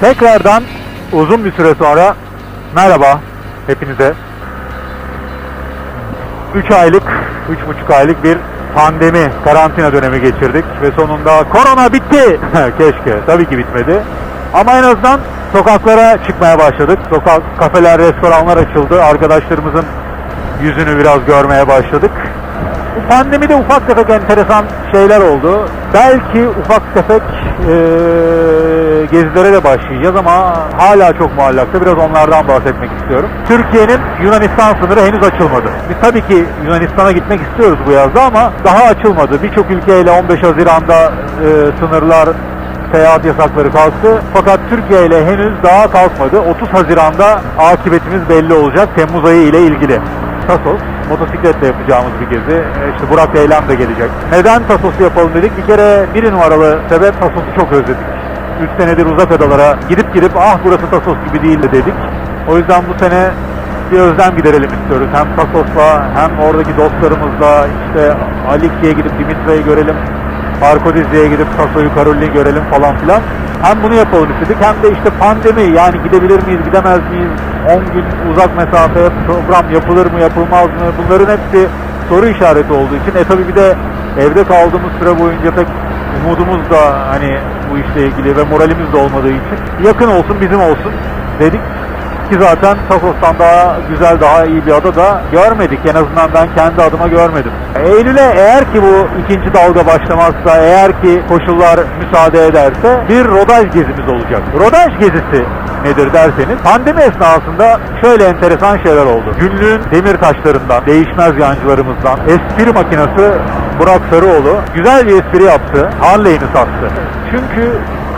Tekrardan uzun bir süre sonra merhaba hepinize. 3 aylık, 3,5 aylık bir pandemi, karantina dönemi geçirdik ve sonunda korona bitti. Keşke, tabii ki bitmedi. Ama en azından sokaklara çıkmaya başladık. Sokak, kafeler, restoranlar açıldı. Arkadaşlarımızın yüzünü biraz görmeye başladık. Pandemide ufak tefek enteresan şeyler oldu. Belki ufak tefek eee, gezilere de başlayacağız ama hala çok muallakta. Biraz onlardan bahsetmek istiyorum. Türkiye'nin Yunanistan sınırı henüz açılmadı. Biz tabii ki Yunanistan'a gitmek istiyoruz bu yazda ama daha açılmadı. Birçok ülkeyle 15 Haziran'da eee, sınırlar seyahat yasakları kalktı. Fakat Türkiye ile henüz daha kalkmadı. 30 Haziran'da akıbetimiz belli olacak Temmuz ayı ile ilgili. Tasos, motosikletle yapacağımız bir gezi. E, İşte Burak Eylem de gelecek. Neden Tasos'u yapalım dedik? Bir kere bir numaralı sebep Tasos'u çok özledik. 3 senedir uzak adalara gidip gidip ah burası Tasos gibi değildi dedik. O yüzden bu sene bir özlem giderelim istiyoruz. Hem Tasos'la hem oradaki dostlarımızla işte Aliki'ye gidip Dimitra'yı görelim. Arkodizye'ye gidip Taso'yu, Karolini görelim falan filan. Hem bunu yapalım istedik hem de işte pandemi yani gidebilir miyiz, gidemez miyiz, 10 gün uzak mesafeye program yapılır mı, yapılmaz mı bunların hepsi soru işareti olduğu için. E tabi bir de evde kaldığımız süre boyunca pek umudumuz da hani bu işle ilgili ve moralimiz de olmadığı için yakın olsun bizim olsun dedik. Ki zaten Tasos'tan daha güzel, daha iyi bir ada da görmedik. En azından ben kendi adıma görmedim. Eylül'e eğer ki bu ikinci dalga başlamazsa, eğer ki koşullar müsaade ederse bir rodaj gezimiz olacak. Rodaj gezisi nedir derseniz pandemi esnasında şöyle enteresan şeyler oldu. Günlüğün demir taşlarından, değişmez yancılarımızdan espri makinesi Burak Sarıoğlu güzel bir espri yaptı. Harley'ini sattı. Çünkü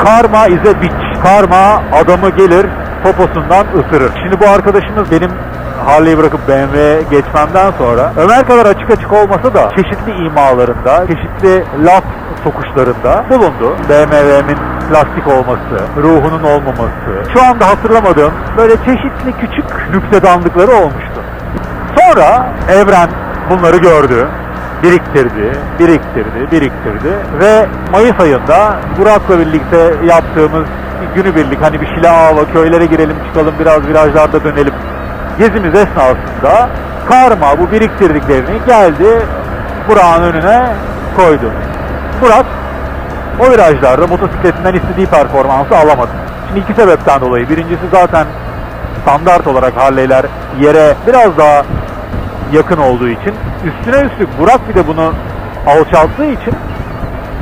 karma is a bitch. Karma adamı gelir poposundan ısırır. Şimdi bu arkadaşımız benim Harley'i bırakıp BMW'ye geçmemden sonra Ömer kadar açık açık olmasa da çeşitli imalarında, çeşitli laf sokuşlarında bulundu. BMW'min plastik olması, ruhunun olmaması. Şu anda hatırlamadığım böyle çeşitli küçük nüktedanlıkları olmuştu. Sonra Evren bunları gördü, biriktirdi, biriktirdi, biriktirdi ve Mayıs ayında Burak'la birlikte yaptığımız günübirlik hani bir Şileava köylere girelim çıkalım biraz virajlarda dönelim gezimiz esnasında karma bu biriktirdiklerini geldi Burak'ın önüne koydu. Burak o virajlarda motosikletinden istediği performansı alamadı. Şimdi iki sebepten dolayı. Birincisi zaten standart olarak Harley'ler yere biraz daha yakın olduğu için üstüne üstlük Burak bir de bunu alçalttığı için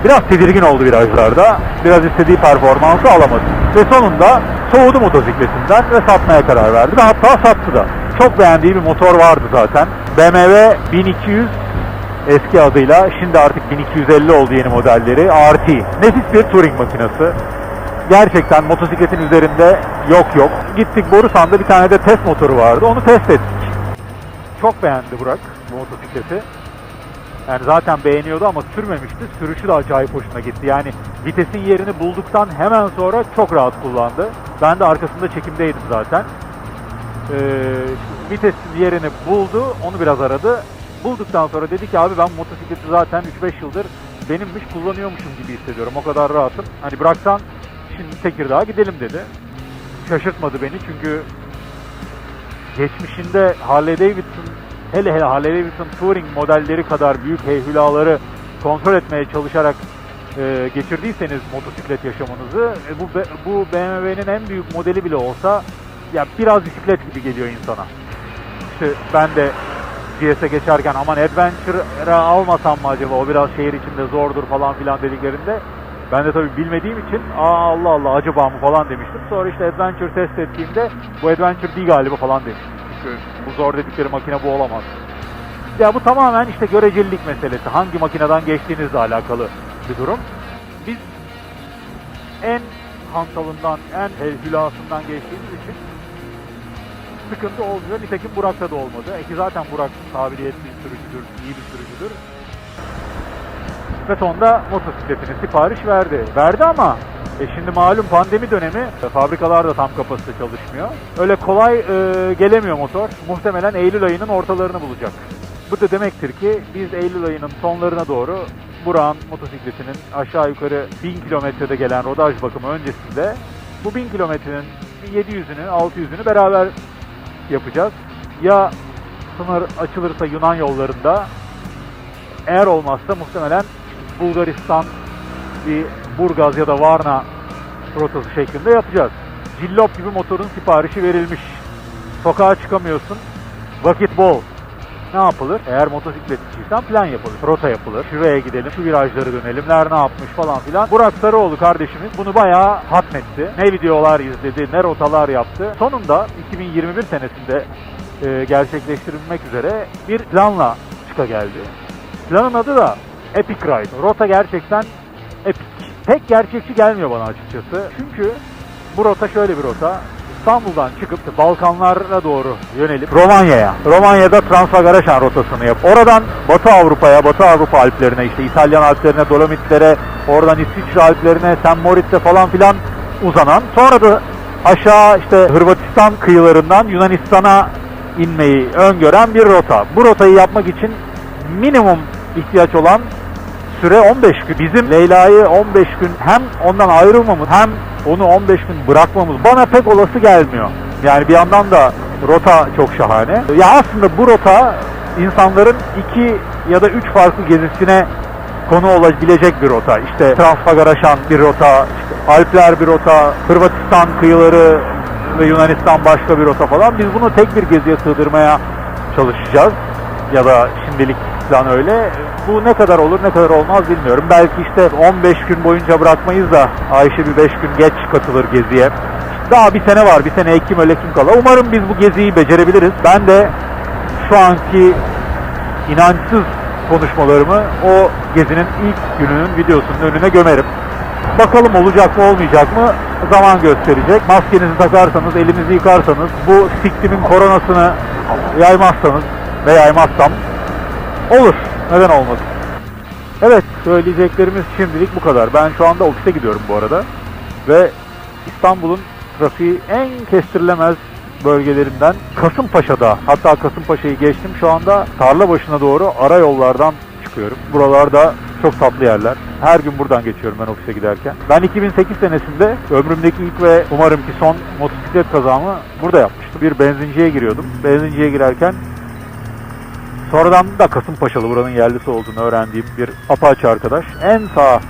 biraz tedirgin oldu virajlarda. Biraz istediği performansı alamadı. Ve sonunda soğudu motosikletinden ve satmaya karar verdi. Ve hatta sattı da. Çok beğendiği bir motor vardı zaten. BMW 1200 eski adıyla şimdi artık 1250 oldu yeni modelleri. RT. Nefis bir touring makinesi. Gerçekten motosikletin üzerinde yok yok. Gittik Borusan'da bir tane de test motoru vardı. Onu test ettik. Çok beğendi Burak bu motosikleti. Yani zaten beğeniyordu ama sürmemişti. Sürüşü de acayip hoşuna gitti. Yani vitesin yerini bulduktan hemen sonra çok rahat kullandı. Ben de arkasında çekimdeydim zaten. Ee, vitesin yerini buldu. Onu biraz aradı. Bulduktan sonra dedi ki abi ben motosikleti zaten 3-5 yıldır benimmiş kullanıyormuşum gibi hissediyorum. O kadar rahatım. Hani bıraksan şimdi Tekirdağ'a gidelim dedi. Şaşırtmadı beni çünkü geçmişinde Harley Davidson hele hele Harley Davidson Touring modelleri kadar büyük heyhulaları kontrol etmeye çalışarak e, geçirdiyseniz motosiklet yaşamınızı e, bu bu BMW'nin en büyük modeli bile olsa ya biraz bisiklet gibi geliyor insana. İşte ben de GS'e geçerken aman Adventure'a almasam mı acaba o biraz şehir içinde zordur falan filan dediklerinde ben de tabii bilmediğim için aa Allah Allah acaba mı falan demiştim. Sonra işte Adventure test ettiğimde bu Adventure değil galiba falan demiştim. Çünkü bu zor dedikleri makine bu olamaz. Ya bu tamamen işte görecelilik meselesi. Hangi makineden geçtiğinizle alakalı bir durum. Biz en hantalından, en hülasından geçtiğimiz için sıkıntı olmuyor. Nitekim Burak'ta da olmadı. E ki zaten Burak kabiliyetli bir sürücüdür, iyi bir sürücüdür. Ve sonunda motosikletini sipariş verdi. Verdi ama e şimdi malum pandemi dönemi fabrikalar da tam kapasite çalışmıyor. Öyle kolay e, gelemiyor motor. Muhtemelen Eylül ayının ortalarını bulacak. Bu da demektir ki biz Eylül ayının sonlarına doğru Burak'ın motosikletinin aşağı yukarı 1000 kilometrede gelen rodaj bakımı öncesinde bu 1000 kilometrenin bir 700'ünü 600'ünü beraber yapacağız. Ya sınır açılırsa Yunan yollarında eğer olmazsa muhtemelen Bulgaristan bir Burgaz ya da Varna rotası şeklinde yapacağız. Cillop gibi motorun siparişi verilmiş. Sokağa çıkamıyorsun. Vakit bol. Ne yapılır? Eğer motosikletçiysen plan yapılır. Rota yapılır. Şuraya gidelim, şu virajları dönelim, ner ne yapmış falan filan. Burak Sarıoğlu kardeşimiz bunu bayağı hatmetti. Ne videolar izledi, ne rotalar yaptı. Sonunda 2021 senesinde e, gerçekleştirilmek üzere bir planla çıka geldi. Planın adı da Epic Ride. Rota gerçekten epik. Pek gerçekçi gelmiyor bana açıkçası. Çünkü bu rota şöyle bir rota. İstanbul'dan çıkıp Balkanlara doğru yönelip Romanya'ya, Romanya'da Transfagaraşan rotasını yap. Oradan Batı Avrupa'ya, Batı Avrupa Alplerine, işte İtalyan Alplerine, Dolomitlere, oradan İsviçre Alplerine, San Moritz'e falan filan uzanan. Sonra da aşağı işte Hırvatistan kıyılarından Yunanistan'a inmeyi öngören bir rota. Bu rotayı yapmak için minimum ihtiyaç olan süre 15 gün. Bizim Leyla'yı 15 gün hem ondan ayrılmamız hem onu 15 gün bırakmamız bana pek olası gelmiyor. Yani bir yandan da rota çok şahane. Ya aslında bu rota insanların iki ya da üç farklı gezisine konu olabilecek bir rota. İşte Transfagaraşan bir rota, işte Alpler bir rota, Hırvatistan kıyıları ve Yunanistan başka bir rota falan. Biz bunu tek bir geziye sığdırmaya çalışacağız. Ya da şimdilik plan öyle. Bu ne kadar olur ne kadar olmaz bilmiyorum. Belki işte 15 gün boyunca bırakmayız da Ayşe bir 5 gün geç katılır geziye. Daha bir sene var. Bir sene Ekim öyle Ekim kala. Umarım biz bu geziyi becerebiliriz. Ben de şu anki inançsız konuşmalarımı o gezinin ilk gününün videosunun önüne gömerim. Bakalım olacak mı olmayacak mı zaman gösterecek. Maskenizi takarsanız, elinizi yıkarsanız, bu siktimin koronasını yaymazsanız ve yaymazsam olur. Neden olmasın? Evet, söyleyeceklerimiz şimdilik bu kadar. Ben şu anda ofise gidiyorum bu arada. Ve İstanbul'un trafiği en kestirilemez bölgelerinden Kasımpaşa'da hatta Kasımpaşa'yı geçtim şu anda tarla başına doğru ara yollardan çıkıyorum. Buralarda çok tatlı yerler. Her gün buradan geçiyorum ben ofise giderken. Ben 2008 senesinde ömrümdeki ilk ve umarım ki son motosiklet kazamı burada yapmıştım. Bir benzinciye giriyordum. Benzinciye girerken sonradan da Kasımpaşalı buranın yerlisi olduğunu öğrendiğim bir Apache arkadaş en sağ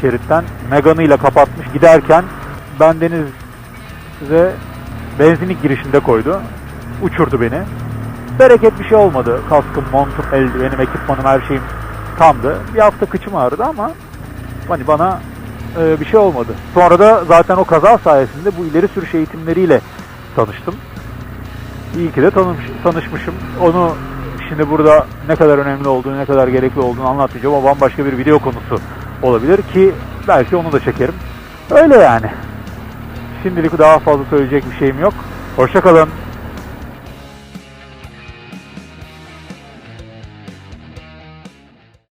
şeritten Megane'ıyla kapatmış giderken ben denize benzinlik girişinde koydu. Uçurdu beni. Bereket bir şey olmadı. Kaskım, montum, eldivenim, ekipmanım her şeyim tamdı. Bir hafta kıçım ağrıdı ama hani bana e, bir şey olmadı. Sonra da zaten o kaza sayesinde bu ileri sürüş eğitimleriyle tanıştım. İyi ki de tanış, tanışmışım. Onu şimdi burada ne kadar önemli olduğunu, ne kadar gerekli olduğunu anlatmayacağım. O bambaşka bir video konusu olabilir ki belki onu da çekerim. Öyle yani. Şimdilik daha fazla söyleyecek bir şeyim yok. Hoşçakalın.